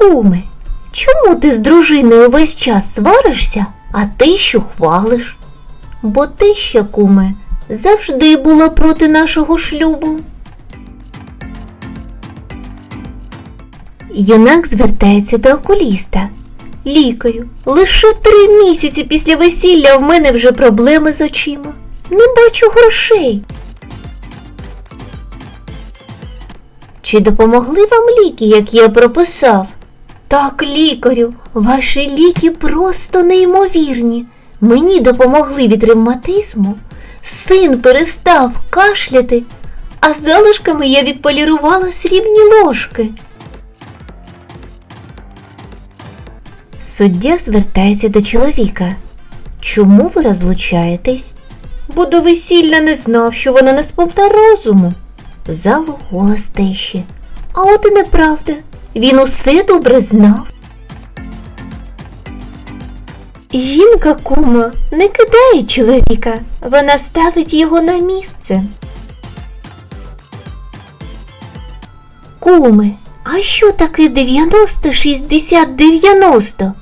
Куме, чому ти з дружиною весь час сваришся, а ти що хвалиш? Бо ти ще, куме, завжди була проти нашого шлюбу. Юнак звертається до окуліста. Лікарю, лише три місяці після весілля в мене вже проблеми з очима. Не бачу грошей. Чи допомогли вам ліки, як я прописав? Так, лікарю, ваші ліки просто неймовірні. Мені допомогли від ревматизму. Син перестав кашляти, а залишками я відполірувала срібні ложки. Суддя звертається до чоловіка. Чому ви розлучаєтесь? Бо до весілля не знав, що вона не сповна розуму. В залу голос тещі. А от і неправда. Він усе добре знав. Жінка кума не кидає чоловіка, вона ставить його на місце. Куми, а що таке 90, 60, 90?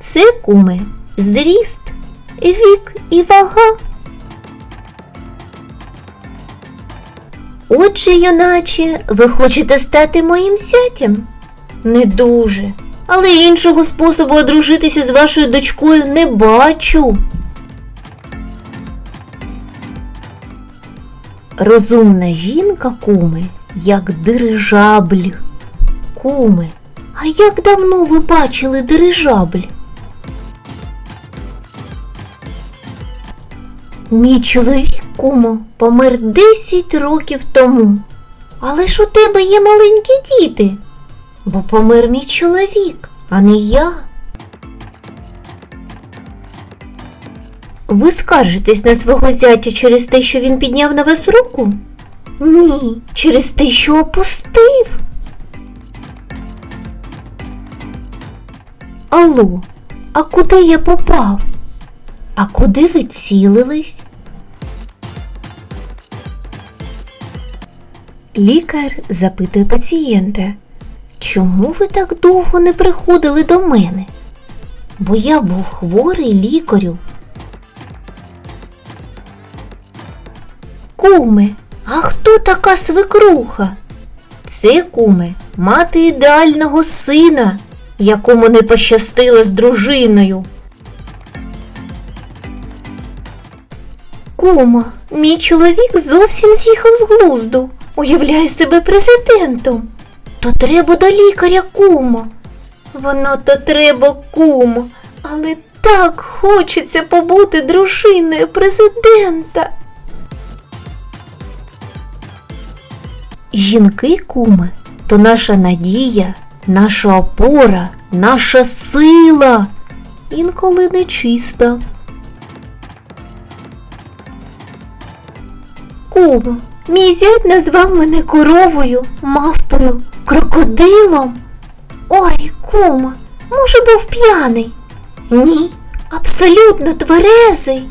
Це куми, зріст, вік і вага. Отже, юначе, ви хочете стати моїм зятям? Не дуже. Але іншого способу одружитися з вашою дочкою не бачу. Розумна жінка, куми, як дирижабль. Куми, а як давно ви бачили дирижабль? Мій чоловік, кумо, помер 10 років тому. Але ж у тебе є маленькі діти, бо помер мій чоловік, а не я. Ви скаржитесь на свого зятя через те, що він підняв на вас руку? Ні, через те, що опустив. Алло, а куди я попав? А куди ви цілились? Лікар запитує пацієнта, чому ви так довго не приходили до мене? Бо я був хворий лікарю. Куме, а хто така свекруха? Це куме, мати ідеального сина, якому не пощастило з дружиною. Кума, мій чоловік зовсім з'їхав з глузду, уявляє себе президентом. То треба до лікаря, кумо. Воно то треба, кумо, але так хочеться побути дружиною президента. Жінки, куми, то наша надія, наша опора, наша сила, інколи нечиста. Кумо, мій зять назвав мене коровою, мавпою, крокодилом. Ой, кума, може, був п'яний? Ні, абсолютно тверезий.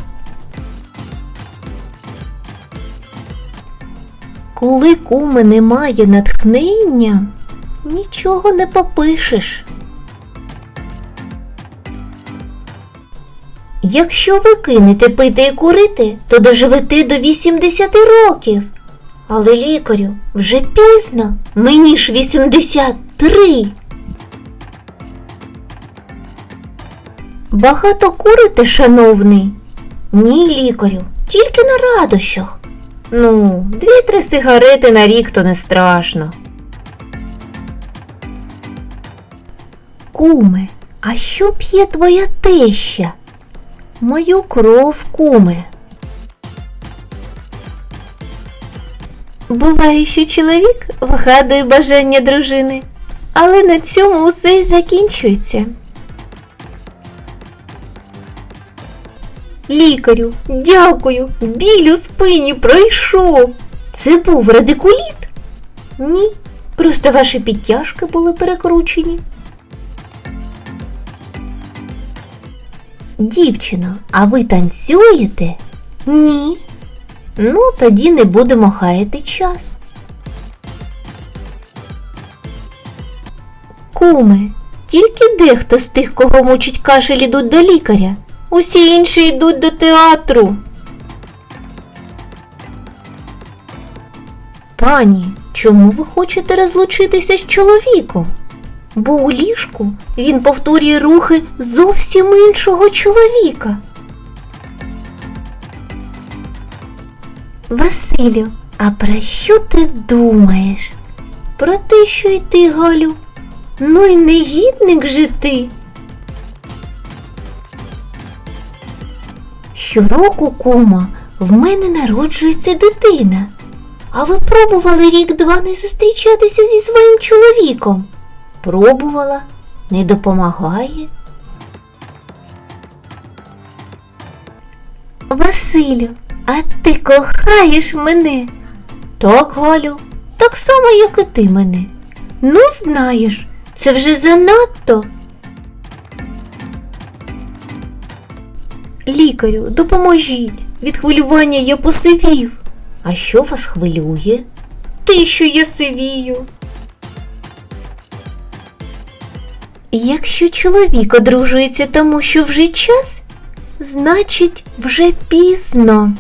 Коли куми немає натхнення, нічого не попишеш. Якщо ви кинете пити і курити, то доживете до 80 років. Але лікарю вже пізно, мені ж 83. Багато курите, шановний? Ні, лікарю, тільки на радощах. Ну, дві-три сигарети на рік то не страшно. Куме, а що п'є твоя теща? Мою кров, куме. Буває, що чоловік вгадує бажання дружини, але на цьому усе й закінчується. Лікарю, дякую, біль у спині пройшов. Це був радикуліт? Ні, просто ваші підтяжки були перекручені. Дівчино, а ви танцюєте? Ні. Ну, тоді не будемо хаяти час. куме. Тільки дехто з тих, кого мучить кашель, ідуть до лікаря. Усі інші йдуть до театру. Пані, чому ви хочете розлучитися з чоловіком? Бо у ліжку він повторює рухи зовсім іншого чоловіка. Василю, а про що ти думаєш? Про те, що й ти, Галю. Ну й негідник же ти. Щороку, кума, в мене народжується дитина. А ви пробували рік-два не зустрічатися зі своїм чоловіком? Пробувала, не допомагає. Василю, а ти кохаєш мене? Так, Галю, так само, як і ти мене. Ну, знаєш, це вже занадто. Лікарю, допоможіть. Від хвилювання я посивів. А що вас хвилює? Те, що я сивію. Якщо чоловік одружується тому, що вже час, значить вже пізно.